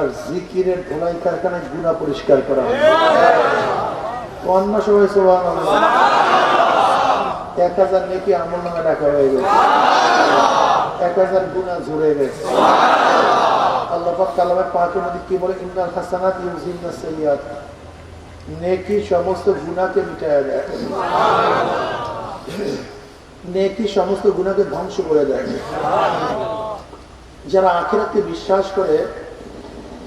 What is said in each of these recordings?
আর জিকিরের ধোলাই কারখানায় গুণা পরিষ্কার করা অন্য সবাই সোহান এক হাজার নেকি আমল নামে রাখা হয়ে গেছে। এক হাজার গুণা ঝরে গেছে। বলে? নেকি সমস্ত দেয়। নেকি সমস্ত গুনাহকে ধ্বংস করে দেয়। যারা আখেরাতে বিশ্বাস করে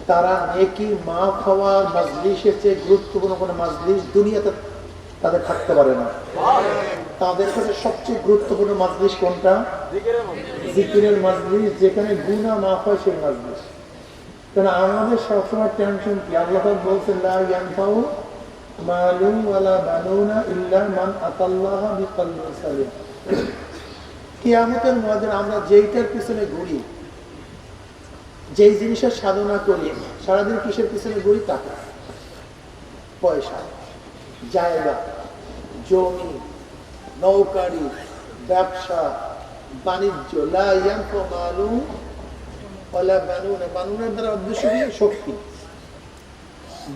তারা নেকি মাফ হওয়ার মাজলিসের চেয়ে গুরুত্বপূর্ণ কোনো মাজলিস দুনিয়াতে তাদের থাকতে পারে না। তাদের কাছে সবচেয়ে গুরুত্বপূর্ণ মাজলিস কোনটা? জিকিরের মাজলিস, যেখানে গুনা মাফ হয় সেই মাজলিস। কারণ আমাদের সবসময় টেনশন কি? আল্লাহ বলছেন মালুম আমরা যেইটার পিছনে ঘুরি যেই জিনিসের সাধনা করি সারাদিন কিসের পিছনে ঘুরি টাকা পয়সা জায়গা জমি নৌকারি ব্যবসা বাণিজ্য লা ইয়ানফু মালুম ওয়ালা বানুনা। বানুনার দ্বারা উদ্দেশ্য কি? শক্তি।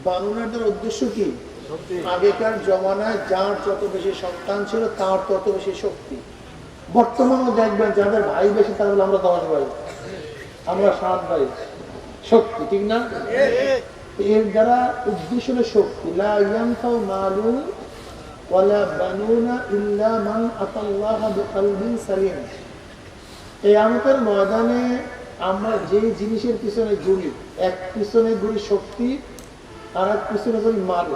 বানুনার দ্বারা উদ্দেশ্য কি? আগেকার জমানায় যার যত বেশি সন্তান ছিল তার তত বেশি শক্তি। বর্তমানেও দেখবেন যাদের ভাই বেশি তারা বলে আমরা দশ ভাই আমরা সাত ভাই। শক্তি, ঠিক না? এর দ্বারা উদ্দেশ্য হলো শক্তি। ময়দানে আমরা যে জিনিসের পিছনে ঘুরি, এক পিছনে ঘুরি শক্তি, আর এক পিছনে ঘুরি মাল।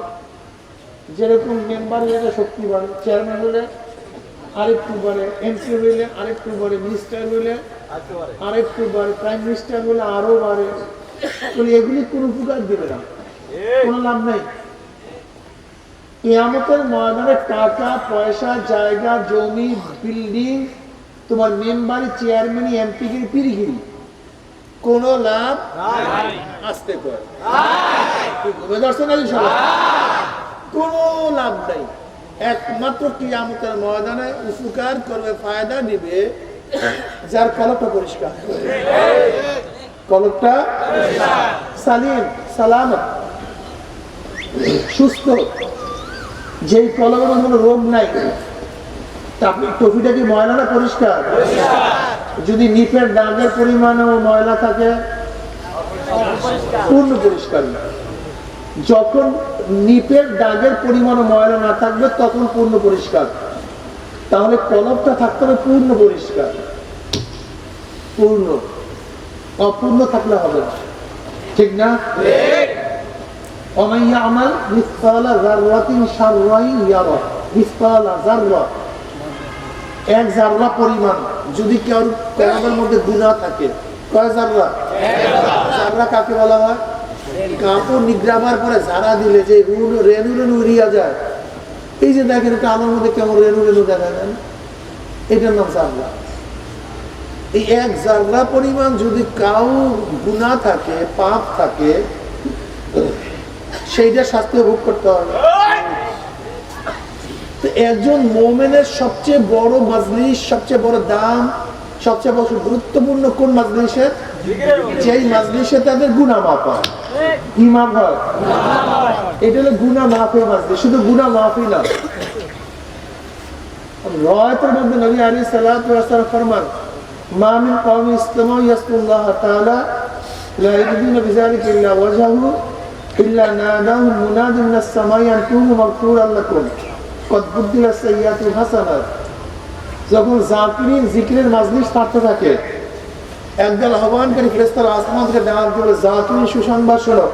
যেরকম মেম্বার হলে শক্তি বাড়ে চেয়ারম্যান হলে আরেকটু বাড়ে এমপি হইলে আরেকটু বাড়ে মিনিস্টার হইলে আরেকটু বাড়ে প্রাইম মিনিস্টার আরও বাড়ে এগুলি কোনো উপকার দিবে না। কোনো লাভ নাই। কেয়ামতের ময়দানে টাকা পয়সা জায়গা জমি বিল্ডিং তোমার মেম্বারি চেয়ারম্যান পিরিগিরি কোন লাভ আসতে নাকি সবাই? কোন লাভ নাই। একমাত্র কিয়ামতের ময়দানে উপকার করবে ফায়দা নিবে যার কলকটা পরিষ্কার। কলকটা সালিম, সালামত। সুস্থ। যেই কলমের কোনো রোগ নাই। টফিটা কি ময়লা না পরিষ্কার? যদি নিপের দাগের পরিমাণও ময়লা থাকে, পূর্ণ পরিষ্কার যখন নিপের দাগের পরিমাণ ময়লা না থাকবে, তখন পূর্ণ পরিষ্কার। তাহলে কলমটা থাকতে হবে পূর্ণ পরিষ্কার। পূর্ণ। অপূর্ণ থাকলে হবে না। ঠিক না? এক জাররা পরিমাণ। যদি কেউ মধ্যে থাকে বলা হয়? কাপড় নিগ্রাবার পরে ঝাড়া দিলে যে রেনু রেনু উড়িয়া যায় এই যে দেখেন একটা আলোর মধ্যে কেমন রেনু রেনু দেখা যায় এটার নাম জাররা এই এক জাররা পরিমাণ যদি কাউ গুণা থাকে পাপ থাকে সেইটা শাস্তি ভোগ করতে হবে। তো একজন মোমেনের সবচেয়ে বড় মাজলিস সবচেয়ে বড় দাম সবচেয়ে বড় গুরুত্বপূর্ণ কোন মাজলিসের? যেই মাজলিসে তাদের গুণা মাপ হয়। কি মাপ হয়। এটা হলো গুণা মাফের মাজলিস শুধু গুণা মাফই না। রয়তের মধ্যে নবী আলী সাল্লাহ ফরমান, মা মিন কওমি ইসলামা ইয়াসকুল্লাহ তাআলা ইয়াজুদুনা বিযালিকা ইল্লা ওয়াজহাহু ইল্লা নাদাহু মুনাদিন মিনাস সামাই আন কুনু মাগফুরান লাকুম, কদ বুদ্দিলা সাইয়্যাতুল হাসানাত। যখন জাকিরিন জিকিরের মাজলিস থাকতে থাকে একদল আহ্বানকারী ফেরেস্তার আসমান থেকে ডাক দিবে জাকিরিন সুসংবাদ শোনো।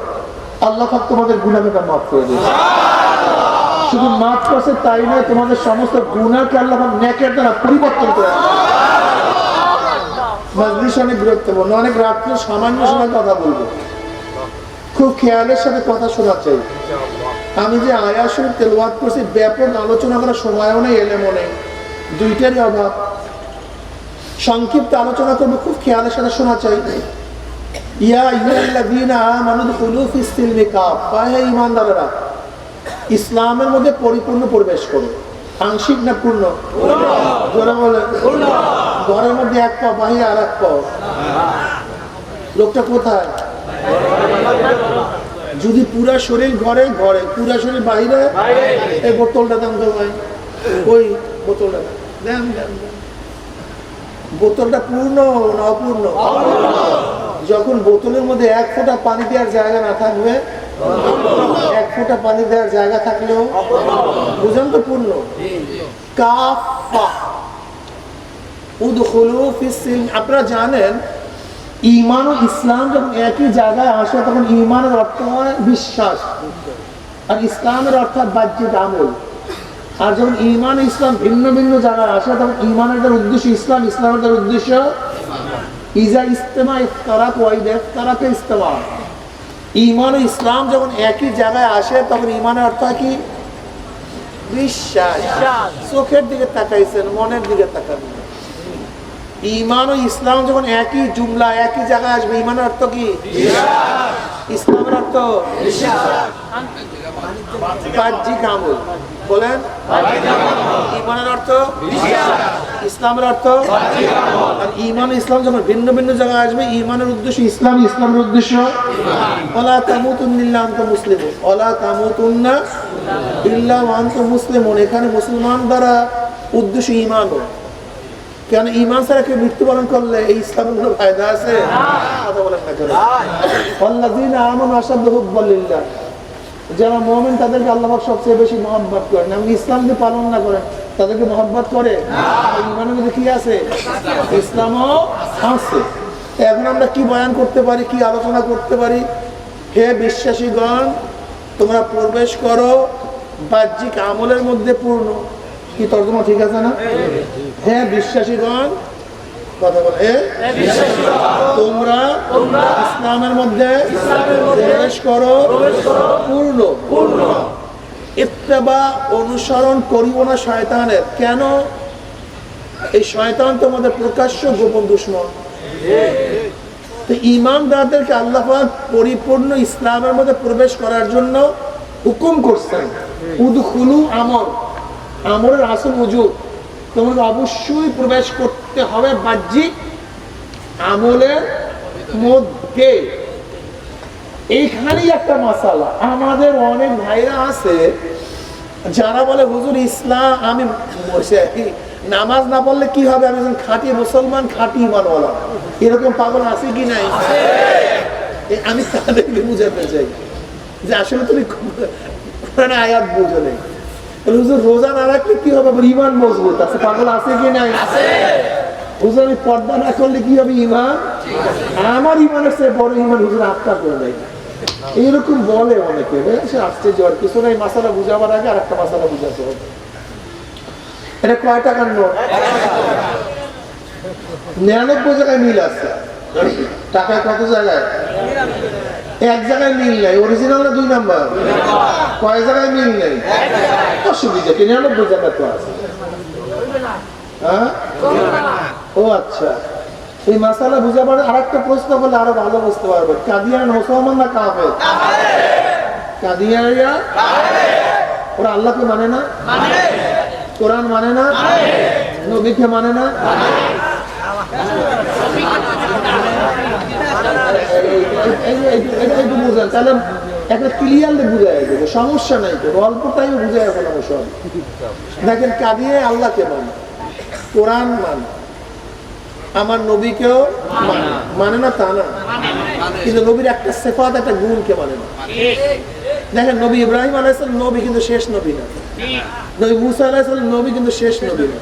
আল্লাহ পাক তোমাদের গুনাহকে মাফ করে দিয়েছে শুধু মাফ করছে তাই নয় তোমাদের সমস্ত গুণাকে আল্লাহ পাক নেকের দ্বারা পরিবর্তন করে। মাজলিস অনেক গুরুত্বপূর্ণ অনেক রাত্রে সামান্য সময় কথা বলব। খুব খেয়ালের সাথে কথা শোনা চাই। আমি যে আয়াসের তেলওয়াত করছি ব্যাপক আলোচনা করার সময়ও নেই এলেমও নেই। দুইটারই অভাব। সংক্ষিপ্ত আলোচনা করব খুব খেয়ালের সাথে শোনা চাই ইয়া হে ঈমানদারেরা ইসলামের মধ্যে পরিপূর্ণ প্রবেশ করো। আংশিক না পূর্ণ? ঘরের মধ্যে এক পা বাহিরে আর এক পা। লোকটা কোথায়? যদি পুরা শরীর ঘরে ঘরে। পুরা শরীর বাইরে এই বোতলটা দাম তো ভাই। ওই বোতলটা দেন দেন। বোতলটা পূর্ণ না অপূর্ণ? যখন বোতলের মধ্যে এক ফোঁটা পানি দেওয়ার জায়গা না থাকবে, এক ফোঁটা পানি দেওয়ার জায়গা থাকলেও বুঝেন তো পূর্ণ? আপনারা জানেন ইমান ও ইসলাম যখন একই জায়গায় আসে, তখন ইমানের অর্থ হয় বিশ্বাস। আর ইসলামের অর্থ হয় বাহ্যিক আমল। আর যখন ইমান ইসলাম ভিন্ন ভিন্ন জায়গায় আসে তখন ইমানের যার উদ্দেশ্য ইসলাম ইসলামের যার উদ্দেশ্য ইজা ইস্তেমা ইফতারাক ওয়াইদা ইফতারাকে ইস্তেমা ইমান ও ইসলাম যখন একই জায়গায় আসে তখন ইমানের অর্থ কি? বিশ্বাস। চোখের দিকে তাকাইছেন মনের দিকে তাকান। ইমান ও ইসলাম যখন একই জুমলা একই জায়গায় আসবে ইমানের অর্থ কি? ইসলামের অর্থ? বাহ্যিক আমল বলেন। ইমানের অর্থ ইসলামের অর্থ? আর ইমান ইসলাম যখন ভিন্ন ভিন্ন জায়গায় আসবে ইমানের উদ্দেশ্য ইসলাম ইসলামের উদ্দেশ্য? আন্ত মুসলিম তামুতুন্না আন্ত মুসলিমুন। এখানে মুসলমান দ্বারা উদ্দেশ্য ইমান। কেন ইমান ছাড়া কেউ মৃত্যুবরণ করলে এই ইসলামের কোনো ফায়দা আছে? কথা বলেন না কেন? আমানু লিল্লাহ। যারা মুমিন, তাদেরকে আল্লাহাক সবচেয়ে বেশি মহব্বত করেন। এবং ইসলাম যদি পালন না করেন, তাদেরকে মহব্বত করে? কি আছে? ইসলামও আছে। এখন আমরা কি বয়ান করতে পারি, কি আলোচনা করতে পারি? হে বিশ্বাসীগণ, তোমরা প্রবেশ করো, বাহ্যিক আমলের মধ্যে পূর্ণ। কি তর্জমা ঠিক আছে না? হ্যাঁ বিশ্বাসীগণ অনুসরণ করিব না শয়তানের। কেন? এই শয়তান তোমাদের প্রকাশ্য গোপন দুশ্মন। তো ইমানদারদেরকে আল্লাহ পরিপূর্ণ ইসলামের মধ্যে প্রবেশ করার জন্য হুকুম করছেন। উদখুলু আমর। আমরের আসল উজুর তোমাকে অবশ্যই প্রবেশ করতে হবে বাহ্যিক আমলের মধ্যে। এইখানেই একটা মশালা আমাদের অনেক ভাইরা আছে, যারা বলে, হুজুর ইসলাম, আমি বসে নামাজ না পড়লে কি হবে? আমি একজন খাঁটি মুসলমান, খাঁটি ইমানওয়ালা। এরকম পাগল আছে কি নাই? আমি তাদেরকে বুঝাতে চাই যে, আসলে তুমি আয়াত বুঝো নেই। হুজুর রোজা না রাখলে কি হবে? আমার ইমান মজবুত আছে। পাগল আছে কি নাই? হুজুর আমি পর্দা না করলে কি হবে ইমান আমার ইমানের চেয়ে বড় ইমান হুজুর আত্মা করে নেই এইরকম বলে অনেকে। সে আসছে জ্বর। কিছু নাই মাসালা বুঝাবার আগে আর একটা মাসালা বুঝাতে হবে। এটা কয় টাকার নোট? নিরানব্বই জায়গায় মিল আছে। টাকায় কত জায়গায়? এক জায়গায় মিল নাই অরিজিনাল না দুই নাম্বার? কয় জায়গায় মিল নেই? অসুবিধা কি নিরানব্বই জায়গায় তো আছে। হ্যাঁ? ও আচ্ছা। এই মাসালা বুঝাবার আর একটা প্রশ্ন করলে আরও ভালো বুঝতে পারবে। কাদিয়ান মুসলমান না কাফের? কাদিয়ানিয়া ওরা আল্লাহকে মানে না? কোরআন মানে না? নবীকে মানে না এটা একটু একটা ক্লিয়ারলি বুঝাই দেবে সমস্যা নাই তো অল্প টাইমে বুঝাই সব। দেখেন কাঁদিয়ে আল্লাহকে মানে কোরআন মানে আমার নবীকেও মানে মানে না তা না। কিন্তু নবীর একটা সেফাত একটা গুণকে মানে? না দেখেন নবী ইব্রাহিম আলাইসাল নবী কিন্তু শেষ নবী না। নবী মুসা আলাইসাল নবী কিন্তু শেষ নবী না।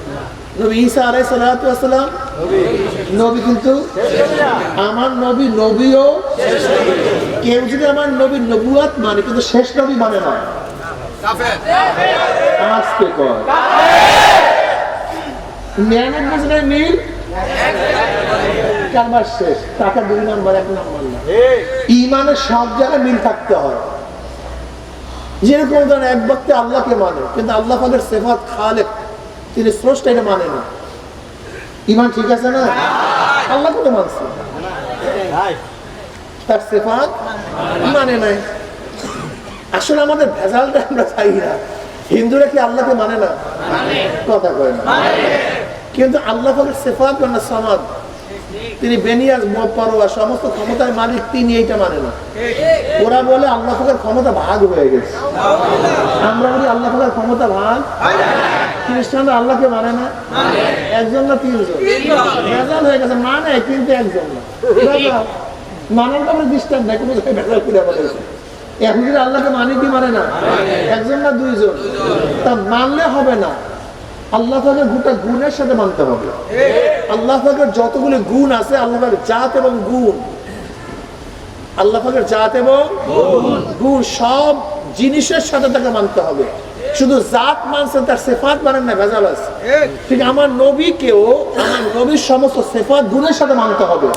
নবী ঈসা আলাইসালাম নবী কিন্তু আমার নবী নবীও কেউ যদি আমার নবীর নবুয়াত মানে কিন্তু শেষ নবী মানে না। ইমানের সব জায়গায় মিল থাকতে হয়। যেরকম এক ব্যক্তি আল্লাহকে মানে কিন্তু আল্লাহ পাকের সেফাত খালেক। তিনি স্রষ্টা এটা মানে না। ইমান ঠিক আছে না? আল্লাহ করে মানছে। তার সেফাত মানে নাই। আসলে আমাদের ভেজালটা আমরা চাই না। হিন্দুরা কি আল্লাহকে মানে না? কথা কয় না। কিন্তু আল্লাহ পাকের সেফাত মানে সমাদ। তিনি বেনিয়াজ পরোয়া সমস্ত ক্ষমতার মালিক তিনি এইটা মানে না। ওরা বলে আল্লাহ পাকের ক্ষমতা ভাগ হয়ে গেছে। আমরা বলি আল্লাহ পাকের ক্ষমতা ভাগ খ্রিস্টানরা আল্লাহকে মানে না? একজন না তিনজন হয়ে গেছে মানে কিন্তু একজন না। মানার দৃষ্টান্ত নাই, কোনো ভেজাল করে বলেছে এহুদিরা আল্লাহকে মানে কি মানে না? একজন না দুইজন? তা মানলে হবে না। আল্লাহ পাকের গোটা গুণের সাথে মানতে হবে। আল্লাহ পাকের যতগুলো গুণ আছে, আল্লাহ জাত এবং গুণ। আল্লাহ পাকের জাত এবং গুণ সব জিনিসের সাথে তাকে মানতে হবে। শুধু জাত মানছেন তার সেফাত মানেন না ভেজাল আছে। ঠিক আমার নবীকেও আমার নবীর সমস্ত সেফাত গুণের সাথে মানতে হবে।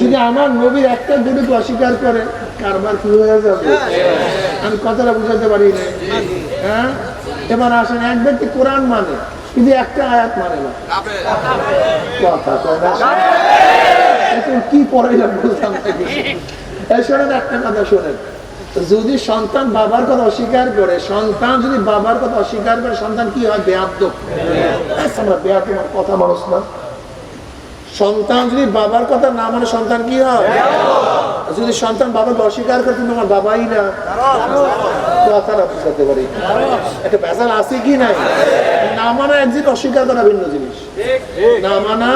যদি আমার নবীর একটা দুটোকে অস্বীকার করে কারবার কি হয়ে যাবে। আমি কথাটা বুঝাতে পারি না। হ্যাঁ? এবার আসেন এক ব্যক্তি কোরআন মানে কিন্তু একটা আয়াত মানে না। কথা এখন কি পড়াইলাম বুঝলাম শোনেন একটা কথা শোনেন। যদি সন্তান বাবার কথা অস্বীকার করে সন্তান যদি বাবার কথা অস্বীকার করে সন্তান কি হয়? বেয়াদ্দ। আমরা বেয়াদ কথা মানুষ না। সন্তান যদি বাবার কথা না মানে সন্তান কি হয়? যদি সন্তান বাবাকে অস্বীকার করে তুমি আমার বাবাই না। কথাটা বুঝাতে পারি। একটা ভেজাল আছে কি নাই? না মানা এক জিনিস অস্বীকার করা ভিন্ন জিনিস। না মানা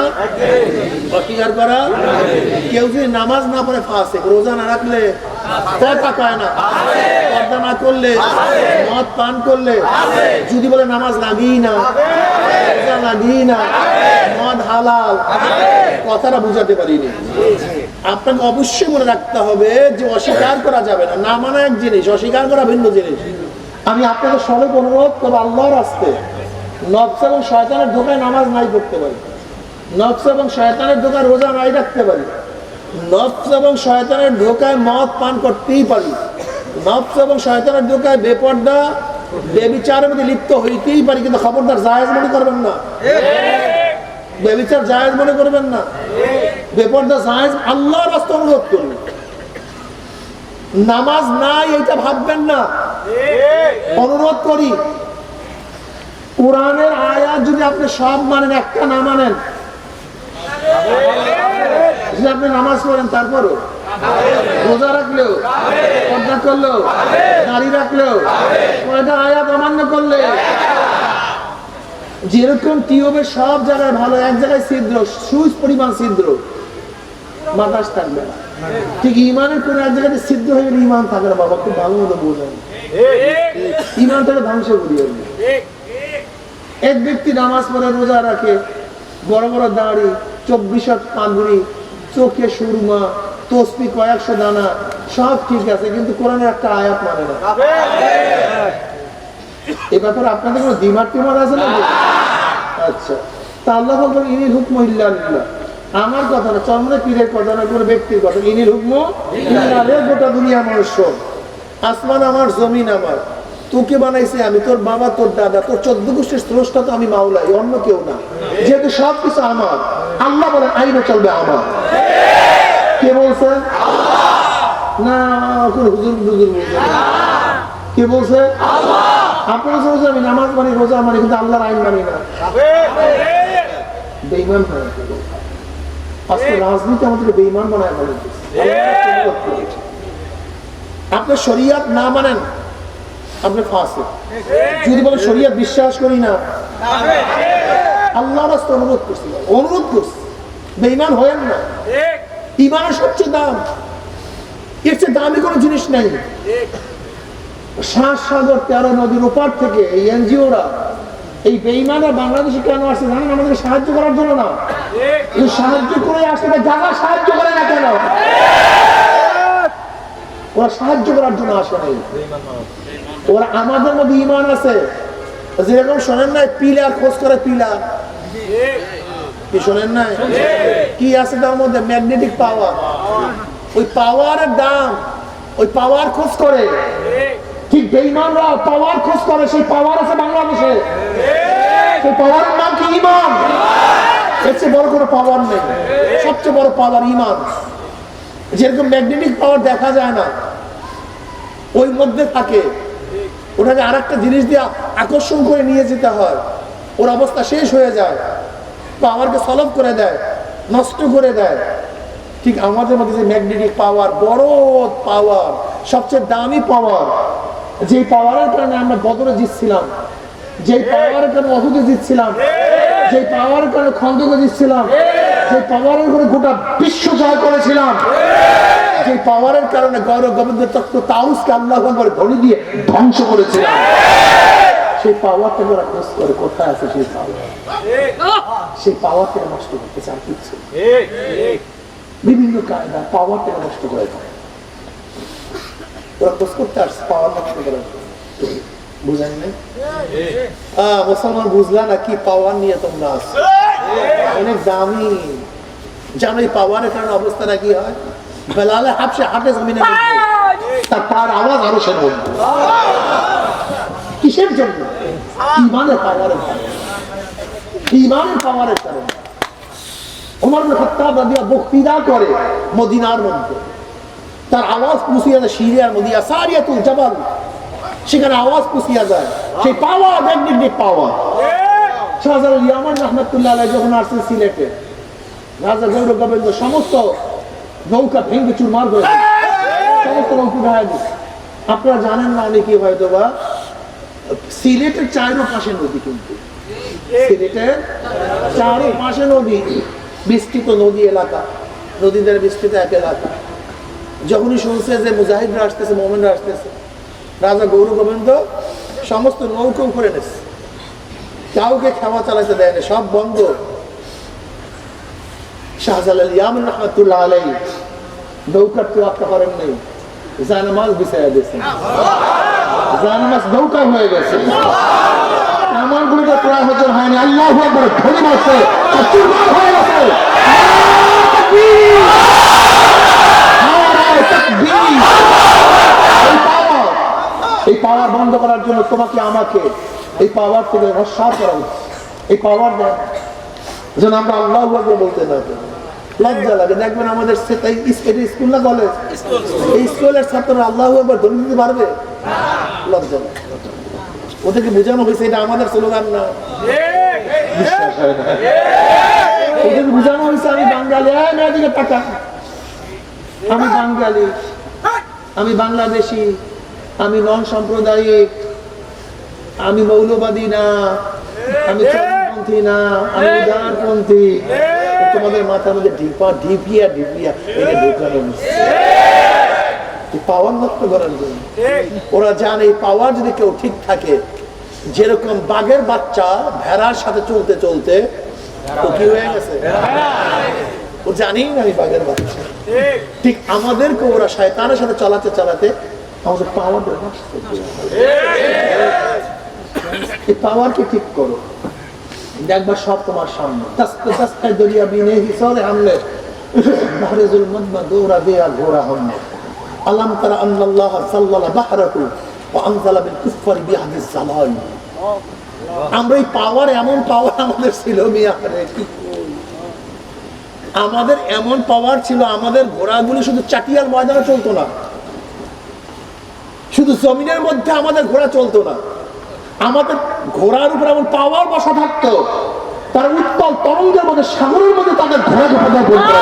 অস্বীকার করা কেউ যদি নামাজ না পড়ে ফাঁসে রোজা না রাখলে না। পর্দা না করলে, মদ পান করলে, যদি বলে নামাজ না না মদ হালাল, কথাটা বুঝাতে পারিনি। আপনাকে অবশ্যই মনে রাখতে হবে যে অস্বীকার করা যাবে না। না মানা এক জিনিস, অস্বীকার করা ভিন্ন জিনিস। আমি আপনাকে সবাইকে অনুরোধ করব আল্লাহর আসতে নবস এবং শয়তানের ধোকায় নামাজ নাই করতে পারি। নবস এবং শয়তানের ধোকায় রোজা নাই রাখতে পারি। নবস এবং শয়তানের ধোকায় মদ পান করতেই পারি। নবস এবং শয়তানের ধোকায় বেপর্দা, বেবিচারের মধ্যে লিপ্ত হইতেই পারি, কিন্তু খবরদার জায়েজ মনে করবেন না। বেবিচার জায়েজ মনে করবেন না। বেপর্দা, জায়েজ আল্লাহর রাস্তা অনুরোধ করবেন নামাজ নাই এটা ভাববেন না। অনুরোধ করি, কোরআনের আয়াত যদি আপনি সব মানেন, একটা না মানেন যদি আপনি নামাজ পড়েন তারপরও রোজা রাখলেও, পর্দা করলেও, দাড়ি রাখলেও, কয়টা আয়াত অমান্য করলে, যেরকম টিউবের সব জায়গায় ভালো, এক জায়গায় ছিদ্র, সুইচ পরিমাণ ছিদ্র, বাতাস থাকবে না ঠিক ইমানের কোন এক জায়গাতে সিদ্ধ হয়ে গেলে ইমান থাকে না, বাবা, খুব ভালো মতো বোঝেন ইমান থেকে ধ্বংস করিয়ে। এক ব্যক্তি নামাজ পড়ে, রোজা রাখে, বড় বড় দাঁড়ি, চব্বিশ পাগুড়ি চোখে সুরমা তসপি কয়েকশো দানা, সব ঠিক আছে, কিন্তু কোরআনের একটা আয়াত মানে না। এ ব্যাপারে আপনাদের কোনো দিমাগ টিমার আছে না আচ্ছা। তা আল্লাহ বলবেন ইনি হুকম ইল্লা আমার কথা না চন্দ্র পীরের কথা না কোনো ব্যক্তির কথা ইনি হুকম গোটা দুনিয়া মানুষ। আসমান আমার, জমিন আমার। তোকে বানাইছে আমি তোর বাবা তোর দাদা তোর চোদ্দ গোষ্ঠীর স্রষ্টা তো আমি মাওলাই অন্য কেউ না। যেহেতু সব কিছু আমার আল্লাহ বলেন আইনে চলবে আমার। কে বলছে? না কোন হুজুর হুজুর কে বলছে? আপনারা আমি নামাজ মানি রোজা মানি কিন্তু আল্লাহর আইন মানি না। বেইমান আজকে রাজনীতি আমাদেরকে বেইমান বানায় ফেলে আপনি শরিয়াত না মানেন আপনি ফাঁসে যদি বলে শরিয়াত বিশ্বাস করি না আল্লাহ রাস্তা অনুরোধ করছি। অনুরোধ করছি। বেইমান হয়েন না। ইমানের সবচেয়ে দাম। এর চেয়ে দামি কোনো জিনিস নেই। সাত সাগর তেরো নদীর ওপার থেকে এই এনজিওরা, এই বেইমানরা বাংলাদেশে কেন আসছে জানেন? আমাদের সাহায্য করার জন্য না। এই সাহায্য করে আসছে যারা সাহায্য করে না কেন? ওরা সাহায্য করার জন্য আসে নাই। ওরা আমাদের মধ্যে ইমান আছে। যেরকম শোনেন নাই, পিলার, খোঁজ করে পিলার। কি শোনেন নাই? কি আছে তার মধ্যে? Magnetic power. ওই পাওয়ারের দাম, ওই পাওয়ার খোঁজ করে। ঠিক বেইমানরা পাওয়ার খোঁজ করে, সেই পাওয়ার আছে বাংলাদেশে। সেই পাওয়ারের নাম কি? ইমান এর চেয়ে বড় কোনো পাওয়ার নেই। সবচেয়ে বড় পাওয়ার ইমান যেরকম ম্যাগনেটিক পাওয়ার দেখা যায় না, ওই মধ্যে থাকে। ওটাকে আর একটা জিনিস দিয়ে আকর্ষণ করে নিয়ে যেতে হয়। ওর অবস্থা শেষ হয়ে যায়। পাওয়ারকে সলভ করে দেয়, নষ্ট করে দেয়। ঠিক আমাদের মধ্যে যে ম্যাগনেটিক পাওয়ার বড় পাওয়ার সবচেয়ে দামি পাওয়ার যে পাওয়ারের কারণে আমরা বদরে জিতছিলাম যে পাওয়ারের কারণে অহুদে জিতছিলাম যে পাওয়ারের কারণে খন্দকে জিতছিলাম যে পাওয়ারের কারণে গোটা বিশ্ব জয় করেছিলাম। যে পাওয়ারের কারণে গৌরব গোবিন্দ তত্ত্ব তাউসকে আল্লাহ করে ধনী দিয়ে ধ্বংস করেছিলাম সেই পাওয়ারটা ওরা খোঁজ করে। কোথায় আছে সেই পাওয়ার সেই পাওয়ারটা নষ্ট করতে চান কিচ্ছু বিভিন্ন কায়দা পাওয়ারটা নষ্ট করে ওরা খোঁজ করতে আসছে পাওয়ার নষ্ট জন্য। বুঝেন নাই? আহ, মুসলমান বুঝলা না কি পাওয়ার নিয়ে তোমরা আসছো অনেক দামি। জানো পাওয়ারের কারণে অবস্থাটা কি হয়? বেলালে হাফসে হাটে জমিনে। তার পার আওয়াজ আরও সে বলবে। কিসের জন্য? ইমানের পাওয়ারের কারণে। ইমানের পাওয়ারের কারণে। ওমর খাত্তাব রাদিয়া বক্তৃতা করে মদিনার মধ্যে। তার আওয়াজ পুষিয়া যায় সিরিয়ার মদিয়া সারিয়াতুল জাবাল। সেখানে আওয়াজ পুষিয়া যায়। সেই পাওয়া ম্যাগনেটিক পাওয়া শাহজালাল ইয়ামান রহমতুল্লাহ যখন আসছেন সিলেটে, রাজা গৌরব গোবিন্দ সমস্ত নৌকা ভেঙ্গে চুরমার করে। সমস্ত নৌকা আপনারা জানেন না অনেকেই হয়তো বা সিলেটের চারো পাশে নদী কিন্তু। সিলেটের চারো পাশে নদী, বিস্তৃত নদী এলাকা। নদী দ্বারা বিস্তৃত এক এলাকা। যখনই শুনছে যে মুজাহিদরা আসতেছে, মোমেনরা আসতেছে, রাজা গৌর গোবিন্দ সমস্ত নৌকো করে নিচ্ছে কাউকে খাওয়া চালাতে দেয় না সব বন্ধ। এই পাওয়ার বন্ধ করার জন্য তোমাকে আমাকে এই পাওয়ার থেকে রসাদ করা উচিত। এই পাওয়ার যেন আমরা আল্লাহ বলতে না লজ্জা লাগে। দেখবেন আমাদের স্কুল না কলেজ? এই স্কুলের ছাত্ররা আল্লাহ ধরে দিতে পারবে? লজ্জা লাগে। ওদেরকে বোঝানো হয়েছে, এটা আমাদের স্লোগান না। ওদেরকে বোঝানো হয়েছে, আমি বাঙালি। মেয়েদিকে টাকা আমি বাঙালি। আমি বাংলাদেশি। আমি নন সাম্প্রদায়িক আমি মৌলবাদী না। আমি চরমপন্থী না আমি উদারপন্থী তোমাদের মাথার মধ্যে ঢিপা ঢিপিয়া ঢিপিয়া এটা ঢোকানো পাওয়ার নষ্ট করার জন্য। ওরা জানে এই পাওয়ার যদি কেউ ঠিক থাকে যেরকম বাঘের বাচ্চা ভেড়ার সাথে চলতে চলতে ও কি হয়ে গেছে? ও জানেই না আমি বাঘের বাচ্চা। ঠিক আমাদেরকে ওরা শয়তানের সাথে চালাতে চালাতে আমাদের পাওয়ার পাওয়ারকে ঠিক করো। দেখবা সব তোমার সামনে। তাস্তে হামলে। বিহাদিস জালাল আমরা পাওয়ার এমন পাওয়ার আমাদের ছিল আমাদের এমন পাওয়ার ছিল, আমাদের ঘোড়াগুলি শুধু চাটিয়ার ময়দানে চলতো না। শুধু জমিনের মধ্যে আমাদের ঘোড়া চলতো না। আমাদের ঘোড়ার উপর এমন পাওয়ার বসা থাকতো তার উত্তল তরঙ্গের মধ্যে সাগরের মধ্যে তাদের ঘোড়াকে কথা বলতো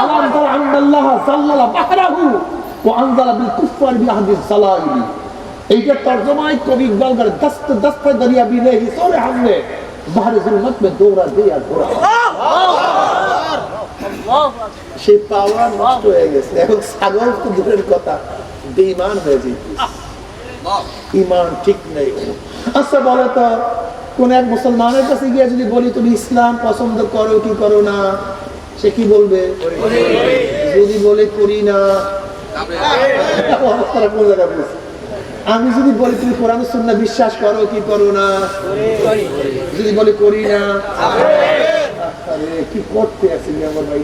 আলাম তারা আন্নাল্লাহ সাল্লাল্লাহ বাহরাহু ওয়া আনজালা বিল কুফফার বিআহদিস সালাইলি। এইটা তর্জমায় কবি ইকবাল করে দস্ত দস্ত দরিয়া বিলে হিসরে হামলে বাহরে জুলমত মে দৌড়া দেয়া ঘোড়া। সেই পাওয়ার নষ্ট হয়ে গেছে। এখন ছাগল তো দূরের কথা বেঈমান হয়ে যেত ইমান ঠিক নেই। আচ্ছা বলো তো, কোন এক মুসলমানের কাছে গিয়ে যদি বলি, তুমি ইসলাম পছন্দ করো কি করো না? সে কি বলবে? যদি বলে করি না? আমি যদি বলি, তুমি কোরআন সুন্না বিশ্বাস করো কি করো না? যদি বলি করি না। কি করতে আছি আমার ভাই।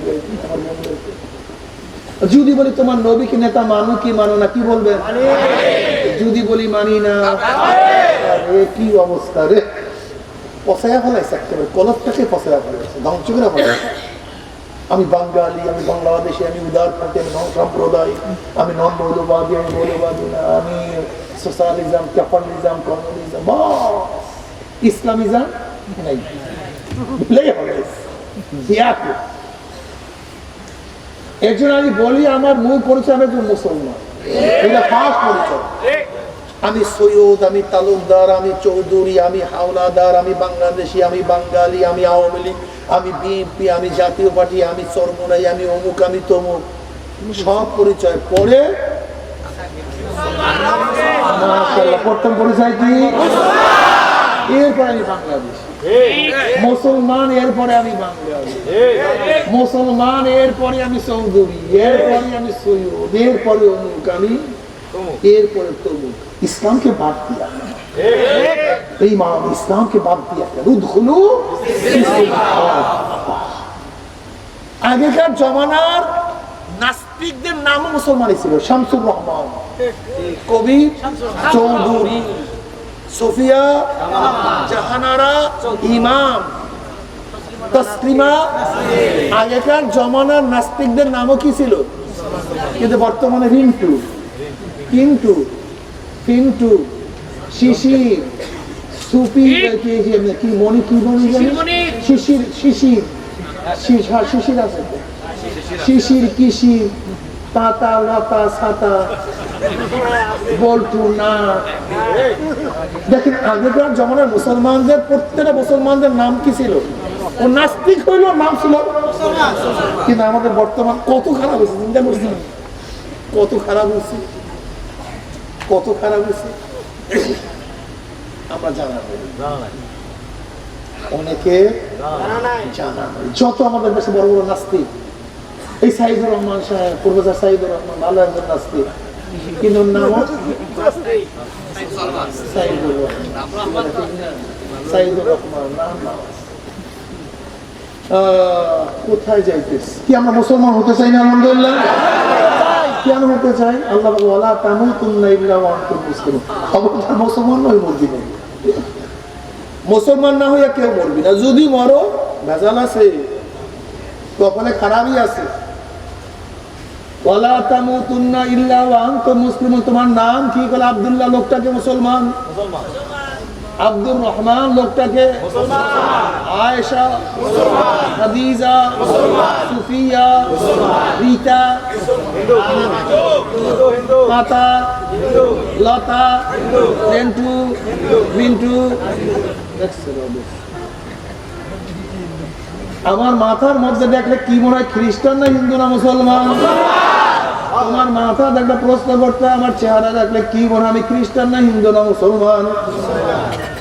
যদি বলি, তোমার নবীকে নেতা মানো কি মানো না? কি বলবেন যদি বলি মানি না। কি অবস্থা রে। পচায়া ফেলাইছে একেবারে কলপটাকে পচায়া ফেলাইছে ধ্বংস করে ফেলাইছে। আমি বাঙালি আমি বাংলাদেশি আমি উদারপন্থী আমি নন সম্প্রদায় আমি নন মৌলবাদী আমি মৌলবাদী না আমি সোশ্যালিজম ক্যাপালিজম কমিউনিজম ইসলামিজম নাই। জন্য আমি বলি আমার মূল পরিচয় আমি একজন মুসলমান। এটা পাঁচ পরিচয় আমি সৈয়দ, আমি তালুকদার, আমি চৌধুরী, আমি হাওলাদার, আমি বাংলাদেশি, আমি বাঙালি, আমি আওয়ামী লীগ, আমি বিএনপি, আমি জাতীয় পার্টি, আমি চরমনাই আমি অমুক, আমি তমুক। সব পরিচয় পড়ে প্রথম পরিচয় কি? এরপরে আমি বাংলাদেশ। মুসলমান, এরপরে আমি মুসলমান, এরপরে আমি এরপরে আমি সৈয়দ, এরপরে অমুক আমি, এরপরে ইসলামকে বাদ দিয়া। এই মা ইসলামকে বাদ দিয়া আগেকার জমানার নাস্তিকদের নামও মুসলমানই ছিল। শামসুর রহমান, কবি, চৌধুরী সোফিয়া জাহানারা ইমাম। তসলিমা আগেকার জমানার নাস্তিকদের নামও কি ছিল? কিন্তু বর্তমানে রিন্টু। কিন্তু কিন্তু শিশির সুপি কি মনি কি মনি শিশির শিশির। শিশির হ্যাঁ, শিশির আছে। শিশির কিশির পাতা, লতা, ছাতা, বল্টু না দেখেন, আগেকার জমানার মুসলমানদের, প্রত্যেকটা মুসলমানদের নাম কি ছিল? ও নাস্তিক হইল, নাম ছিল কিন্তু আমাদের বর্তমান কত খারাপ হয়েছে, চিন্তা করছেন? কত খারাপ হয়েছে? কত খারাপ হয়েছে? আমরা জানা। অনেকে জানা। যত আমাদের দেশে বড় বড় নাস্তিক এই সাইদুর রহমান সাহেব প্রফেসর সাইদুর রহমান ভালো একজন নাস্তিক। কিন্তু ওর নাম? রহমান। সাইদুর রহমান। নাম নাম কোথায় যাইতেছি? কি আমরা মুসলমান হতে চাই না আলহামদুলিল্লাহ? কেন হতে চাই? আল্লাহ ইল্লা ওয়া আনতুম মুসলিমুন। খবরদার মুসলমান নয় মরবি না। মুসলমান না হইয়া কেউ মরবি না। যদি মরো ভেজাল আছে। কপালে খারাপই আছে। ওয়ালা তামুতুন্না ইল্লা ওয়া আনতুম মুসলিমুন। তোমার নাম কি বলে? আব্দুল্লাহ লোকটাকে মুসলমান? আব্দুর রহমান লোকটাকে? আয়েশা? খাদিজা? সুফিয়া? রীতা? পাতা লতা? রেন্টু? মিন্টু? আমার মাথার মধ্যে দেখলে কি মনে হয় খ্রিস্টান না হিন্দু না মুসলমান। আমার মাথা দেখলে প্রশ্ন করতে, আমার চেহারা দেখলে কি মনে আমি খ্রিস্টান না হিন্দু না মুসলমান?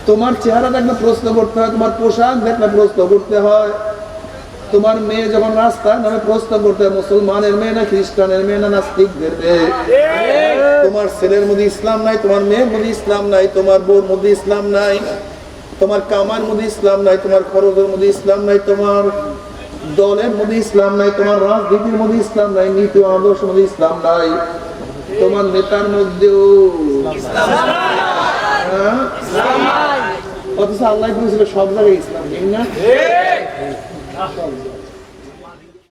তোমার চেহারা দেখলে প্রশ্ন করতে হয়, তোমার পোশাক দেখলে প্রশ্ন করতে হয়। তোমার মেয়ে যখন রাস্তায় নামে প্রশ্ন করতে হয়, মুসলমানের মেয়ে না খ্রিস্টানের মেয়ে না নাস্তিকদের মেয়ে? তোমার ছেলের মধ্যে ইসলাম নাই, তোমার মেয়ের মধ্যে ইসলাম নাই, তোমার বউর মধ্যে ইসলাম নাই, তোমার কামার মধ্যে ইসলাম নাই, তোমার খরচের মধ্যে ইসলাম নাই, তোমার দলের মধ্যে ইসলাম নাই, তোমার রাজনীতির মধ্যে ইসলাম নাই, নীতি আদর্শ মধ্যে ইসলাম নাই, তোমার নেতার মধ্যেও হ্যাঁ? অথচ আল্লাহ সব জায়গায় ইসলাম ঠিক না।